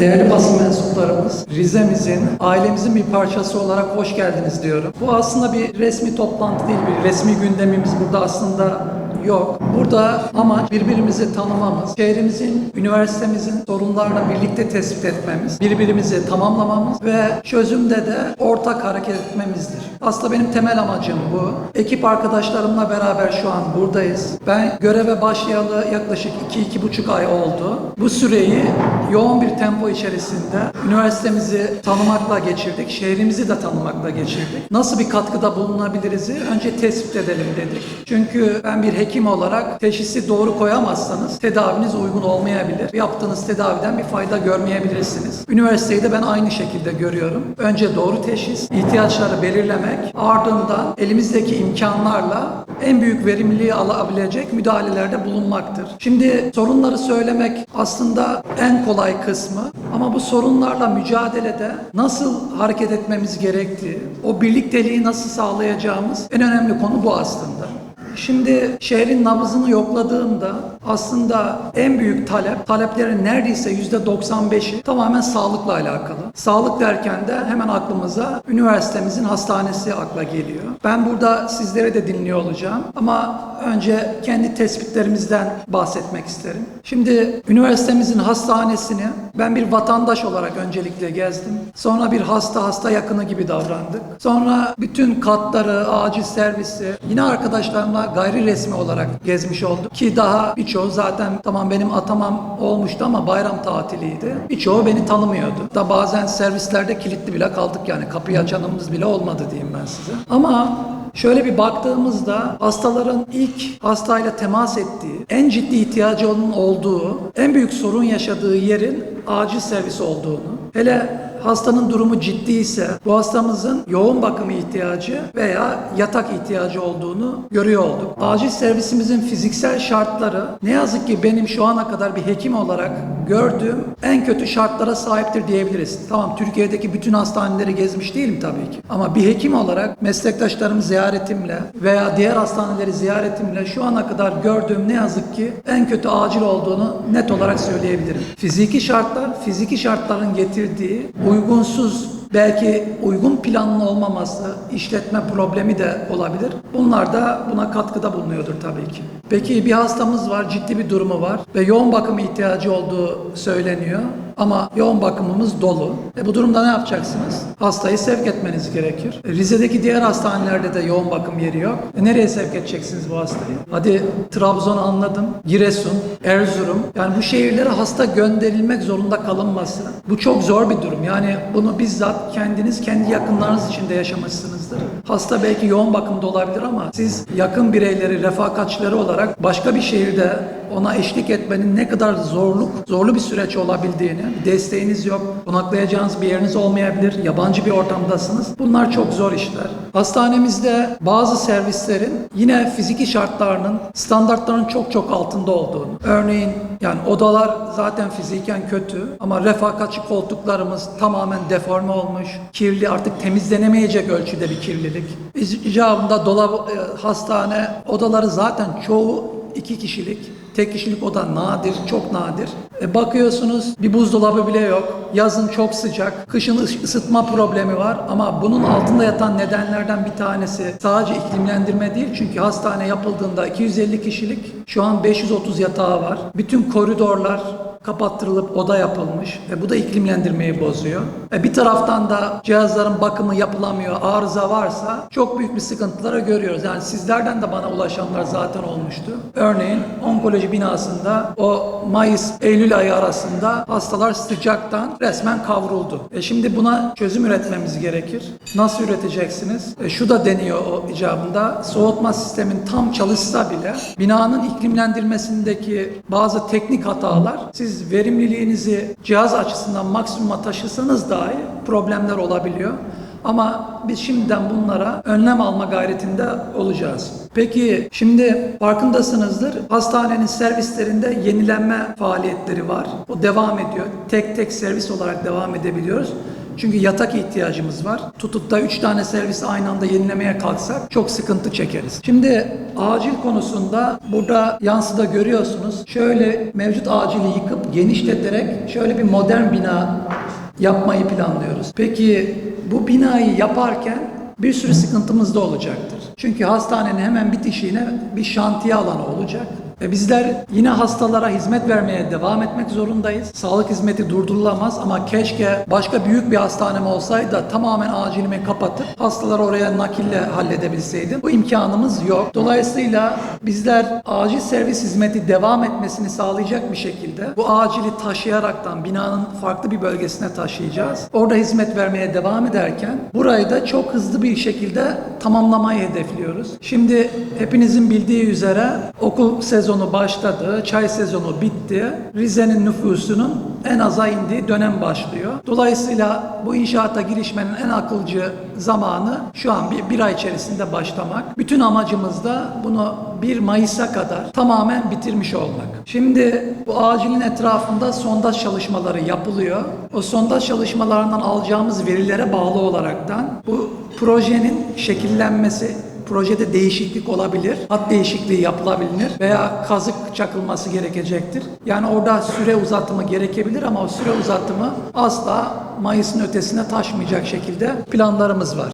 Değerli basın mensuplarımız, Rize'mizin, ailemizin bir parçası olarak hoş geldiniz diyorum. Bu aslında bir resmi toplantı değil, bir resmi gündemimiz burada aslında yok. Burada amaç birbirimizi tanımamız, şehrimizin, üniversitemizin sorunlarını birlikte tespit etmemiz, birbirimizi tamamlamamız ve çözümde de ortak hareket etmemizdir. Aslında benim temel amacım bu. Ekip arkadaşlarımla beraber şu an buradayız. Ben göreve başlayalı yaklaşık 2-2,5 ay oldu. Bu süreyi yoğun bir tempo içerisinde üniversitemizi tanımakla geçirdik, şehrimizi de tanımakla geçirdik. Nasıl bir katkıda bulunabiliriz'i önce tespit edelim dedik. Çünkü ben bir hekim olarak teşhisi doğru koyamazsanız tedaviniz uygun olmayabilir. Yaptığınız tedaviden bir fayda görmeyebilirsiniz. Üniversiteyi de ben aynı şekilde görüyorum. Önce doğru teşhis, ihtiyaçları belirlemek, ardından elimizdeki imkanlarla en büyük verimliliği alabilecek müdahalelerde bulunmaktır. Şimdi sorunları söylemek aslında en kolay kısmı ama bu sorunlarla mücadelede nasıl hareket etmemiz gerektiği, o birlikteliği nasıl sağlayacağımız en önemli konu bu aslında. Şimdi şehrin nabzını yokladığımda aslında en büyük talep, taleplerin neredeyse %95'i tamamen sağlıkla alakalı. Sağlık derken de hemen aklımıza üniversitemizin hastanesi akla geliyor. Ben burada sizlere de dinliyor olacağım ama önce kendi tespitlerimizden bahsetmek isterim. Şimdi üniversitemizin hastanesini ben bir vatandaş olarak öncelikle gezdim. Sonra bir hasta hasta yakını gibi davrandık. Sonra bütün katları, acil servisi yine arkadaşlarımla gayri resmi olarak gezmiş olduk. Ki daha birçoğu zaten tamam benim atamam olmuştu ama bayram tatiliydi. Birçoğu beni tanımıyordu. Da bazen servislerde kilitli bile kaldık yani kapıyı açanımız bile olmadı diyeyim ben size. Ama Şöyle bir baktığımızda hastaların ilk hastayla temas ettiği, en ciddi ihtiyacı onun olduğu, en büyük sorun yaşadığı yerin acil servis olduğunu, hele hastanın durumu ciddi ise bu hastamızın yoğun bakım ihtiyacı veya yatak ihtiyacı olduğunu görüyor olduk. Acil servisimizin fiziksel şartları ne yazık ki benim şu ana kadar bir hekim olarak gördüğüm en kötü şartlara sahiptir diyebiliriz. Tamam Türkiye'deki bütün hastaneleri gezmiş değilim tabii ki. Ama bir hekim olarak meslektaşlarımı ziyaretimle veya diğer hastaneleri ziyaretimle şu ana kadar gördüğüm ne yazık ki en kötü acil olduğunu net olarak söyleyebilirim. Fiziki şartlar, fiziki şartların getirdiği uygunsuz belki uygun planlı olmaması, işletme problemi de olabilir. Bunlar da buna katkıda bulunuyordur tabii ki. Peki bir hastamız var, ciddi bir durumu var ve yoğun bakım ihtiyacı olduğu söyleniyor. Ama yoğun bakımımız dolu. E bu durumda ne yapacaksınız? Hastayı sevk etmeniz gerekir. E Rize'deki diğer hastanelerde de yoğun bakım yeri yok. E nereye sevk edeceksiniz bu hastayı? Hadi Trabzon anladım, Giresun, Erzurum. Yani bu şehirlere hasta gönderilmek zorunda kalınması. Bu çok zor bir durum. Yani bunu bizzat kendiniz kendi yakınlarınız içinde yaşamışsınızdır. Hasta belki yoğun bakımda olabilir ama siz yakın bireyleri, refakatçileri olarak başka bir şehirde ona eşlik etmenin ne kadar zorluk, zorlu bir süreç olabildiğini, desteğiniz yok, konaklayacağınız bir yeriniz olmayabilir, yabancı bir ortamdasınız. Bunlar çok zor işler. Hastanemizde bazı servislerin yine fiziki şartlarının, standartların çok çok altında olduğunu. Örneğin yani odalar zaten fiziken kötü ama refakatçi koltuklarımız tamamen deforme olmuş, kirli artık temizlenemeyecek ölçüde bir kirlilik. İcabında dolap, e, hastane odaları zaten çoğu iki kişilik. Tek kişilik oda nadir, çok nadir. E bakıyorsunuz bir buzdolabı bile yok. Yazın çok sıcak, kışın ıs- ısıtma problemi var ama bunun altında yatan nedenlerden bir tanesi sadece iklimlendirme değil. Çünkü hastane yapıldığında 250 kişilik, şu an 530 yatağı var. Bütün koridorlar kapattırılıp oda yapılmış ve bu da iklimlendirmeyi bozuyor. E bir taraftan da cihazların bakımı yapılamıyor, arıza varsa çok büyük bir sıkıntılara görüyoruz. Yani sizlerden de bana ulaşanlar zaten olmuştu. Örneğin onkoloji binasında o Mayıs-Eylül ayı arasında hastalar sıcaktan resmen kavruldu. E şimdi buna çözüm üretmemiz gerekir. Nasıl üreteceksiniz? E şu da deniyor o icabında. Soğutma sistemin tam çalışsa bile binanın iklimlendirmesindeki bazı teknik hatalar siz verimliliğinizi cihaz açısından maksimuma taşısanız dahi problemler olabiliyor. Ama biz şimdiden bunlara önlem alma gayretinde olacağız. Peki şimdi farkındasınızdır hastanenin servislerinde yenilenme faaliyetleri var. O devam ediyor. Tek tek servis olarak devam edebiliyoruz. Çünkü yatak ihtiyacımız var. Tutup da 3 tane servis aynı anda yenilemeye kalksak çok sıkıntı çekeriz. Şimdi acil konusunda burada yansıda görüyorsunuz. Şöyle mevcut acili yıkıp genişleterek şöyle bir modern bina yapmayı planlıyoruz. Peki bu binayı yaparken bir sürü sıkıntımız da olacaktır. Çünkü hastanenin hemen bitişiğine bir şantiye alanı olacak. Ve bizler yine hastalara hizmet vermeye devam etmek zorundayız. Sağlık hizmeti durdurulamaz ama keşke başka büyük bir hastanem olsaydı tamamen acilimi kapatıp hastaları oraya nakille halledebilseydim. Bu imkanımız yok. Dolayısıyla bizler acil servis hizmeti devam etmesini sağlayacak bir şekilde bu acili taşıyaraktan binanın farklı bir bölgesine taşıyacağız. Orada hizmet vermeye devam ederken burayı da çok hızlı bir şekilde tamamlamayı hedefliyoruz. Şimdi hepinizin bildiği üzere okul sezonu başladı, çay sezonu bitti. Rize'nin nüfusunun en aza indiği dönem başlıyor. Dolayısıyla bu inşaata girişmenin en akılcı zamanı şu an bir, bir ay içerisinde başlamak. Bütün amacımız da bunu 1 Mayıs'a kadar tamamen bitirmiş olmak. Şimdi bu acilin etrafında sondaj çalışmaları yapılıyor. O sondaj çalışmalarından alacağımız verilere bağlı olaraktan bu projenin şekillenmesi projede değişiklik olabilir, hat değişikliği yapılabilir veya kazık çakılması gerekecektir. Yani orada süre uzatımı gerekebilir ama o süre uzatımı asla Mayıs'ın ötesine taşmayacak şekilde planlarımız var.